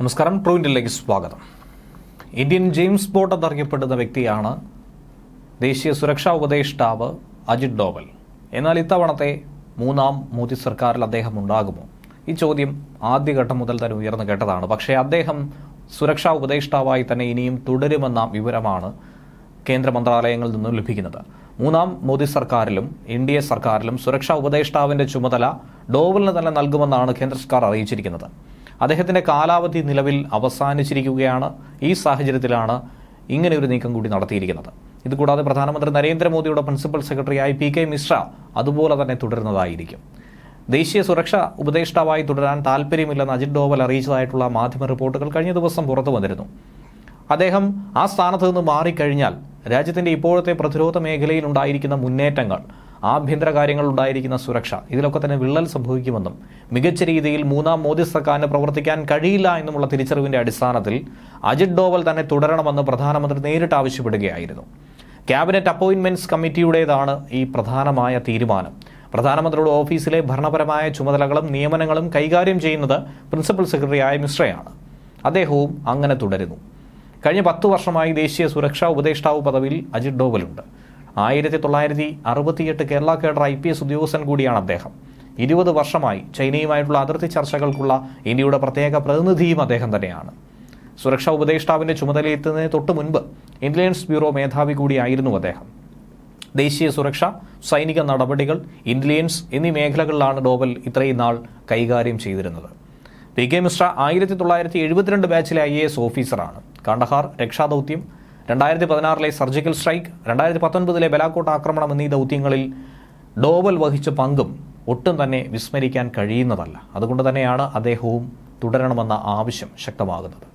നമസ്കാരം ട്രൂവിന്റിലേക്ക് സ്വാഗതം. Indian James boat എന്നറിയപ്പെടുന്ന വ്യക്തിയാണ് ദേശീയ സുരക്ഷാ ഉപദേഷ്ടാവ് അജിത് ഡോവൽ. എന്നാൽ ഇത്തവണത്തെ മൂന്നാം മോദി സർക്കാരിൽ അദ്ദേഹം ഉണ്ടാകുമോ? ഈ ചോദ്യം ആദ്യഘട്ടം മുതൽ തന്നെ ഉയർന്നു കേട്ടതാണ്. പക്ഷേ അദ്ദേഹം സുരക്ഷാ ഉപദേഷ്ടാവായി തന്നെ ഇനിയും തുടരുമെന്ന വിവരമാണ് കേന്ദ്ര മന്ത്രാലയങ്ങളിൽ നിന്നും ലഭിക്കുന്നത്. മൂന്നാം മോദി സർക്കാരിലും എൻ ഡി എ സർക്കാരിലും സുരക്ഷാ ഉപദേഷ്ടാവിന്റെ ചുമതല ഡോവലിന് തന്നെ നൽകുമെന്നാണ് കേന്ദ്ര സർക്കാർ അറിയിച്ചിരിക്കുന്നത്. അദ്ദേഹത്തിന്റെ കാലാവധി നിലവിൽ അവസാനിച്ചിരിക്കുകയാണ്. ഈ സാഹചര്യത്തിലാണ് ഇങ്ങനെ ഒരു നീക്കം കൂടി നടത്തിയിരിക്കുന്നത്. ഇതുകൂടാതെ പ്രധാനമന്ത്രി നരേന്ദ്രമോദിയുടെ പ്രിൻസിപ്പൽ സെക്രട്ടറിയായി പി കെ മിശ്ര അതുപോലെ തന്നെ തുടരുന്നതായിരിക്കും. ദേശീയ സുരക്ഷാ ഉപദേഷ്ടാവായി തുടരാൻ താല്പര്യമില്ലെന്ന് അജിത് ഡോവൽ അറിയിച്ചതായിട്ടുള്ള മാധ്യമ റിപ്പോർട്ടുകൾ കഴിഞ്ഞ ദിവസം പുറത്തു വന്നിരുന്നു. അദ്ദേഹം ആ സ്ഥാനത്ത് നിന്ന് മാറിക്കഴിഞ്ഞാൽ രാജ്യത്തിന്റെ ഇപ്പോഴത്തെ പ്രതിരോധ മേഖലയിൽ ഉണ്ടായിരിക്കുന്ന മുന്നേറ്റങ്ങൾ ആഭ്യന്തര കാര്യങ്ങൾ ഉണ്ടായിരിക്കുന്ന സുരക്ഷ. ഇതിലൊക്കെ തന്നെ വിള്ളൽ സംഭവിക്കുമെന്നും മികച്ച രീതിയിൽ മൂന്നാം മോദി സർക്കാരിന് പ്രവർത്തിക്കാൻ കഴിയില്ല എന്നുമുള്ള തിരിച്ചറിവിന്റെ അടിസ്ഥാനത്തിൽ അജിത് ഡോവൽ തന്നെ തുടരണമെന്ന് പ്രധാനമന്ത്രി നേരിട്ട് ആവശ്യപ്പെടുകയായിരുന്നു. ക്യാബിനറ്റ് അപ്പോയിന്റ്മെന്റ്സ് കമ്മിറ്റിയുടേതാണ് ഈ പ്രധാനമായ തീരുമാനം. പ്രധാനമന്ത്രിയുടെ ഓഫീസിലെ ഭരണപരമായ ചുമതലകളും നിയമനങ്ങളും കൈകാര്യം ചെയ്യുന്നത് പ്രിൻസിപ്പൽ സെക്രട്ടറിയായ മിശ്രയാണ്. അദ്ദേഹവും അങ്ങനെ തുടരുന്നു. കഴിഞ്ഞ പത്തു വർഷമായി ദേശീയ സുരക്ഷാ ഉപദേഷ്ടാവ് പദവിയിൽ അജിത് ഡോവലുണ്ട്. ആയിരത്തി തൊള്ളായിരത്തി അറുപത്തിയെട്ട് Kerala cadre I P S ഉദ്യോഗസ്ഥൻ കൂടിയാണ് അദ്ദേഹം. ഇരുപത് വർഷമായി ചൈനയുമായിട്ടുള്ള അതിർത്തി ചർച്ചകൾക്കുള്ള ഇന്ത്യയുടെ പ്രത്യേക പ്രതിനിധിയും അദ്ദേഹം തന്നെയാണ്. സുരക്ഷാ ഉപദേഷ്ടാവിന്റെ ചുമതലയെത്തുന്നതിന് തൊട്ട് മുൻപ് ഇന്റലിജൻസ് ബ്യൂറോ മേധാവി കൂടിയായിരുന്നു അദ്ദേഹം. ദേശീയ സുരക്ഷ സൈനിക നടപടികൾ ഇന്റലിജൻസ് എന്നീ മേഖലകളിലാണ് ഡോവൽ ഇത്രയും നാൾ കൈകാര്യം ചെയ്തിരുന്നത്. പി കെ മിശ്ര ആയിരത്തി തൊള്ളായിരത്തി എഴുപത്തിരണ്ട് ബാച്ചിലെ ഐ എ എസ് ഓഫീസറാണ്. കണ്ടഹാർ രക്ഷാദൗത്യം രണ്ടായിരത്തി പതിനാറിലെ സർജിക്കൽ സ്ട്രൈക്ക് രണ്ടായിരത്തി പത്തൊൻപതിലെ ബലാക്കോട്ട് ആക്രമണം എന്നീ ദൗത്യങ്ങളിൽ ഡോവൽ വഹിച്ച പങ്കും ഒട്ടും തന്നെ വിസ്മരിക്കാൻ കഴിയുന്നതല്ല. അതുകൊണ്ട് തന്നെയാണ് അദ്ദേഹവും തുടരണമെന്ന ആവശ്യം ശക്തമാകുന്നത്.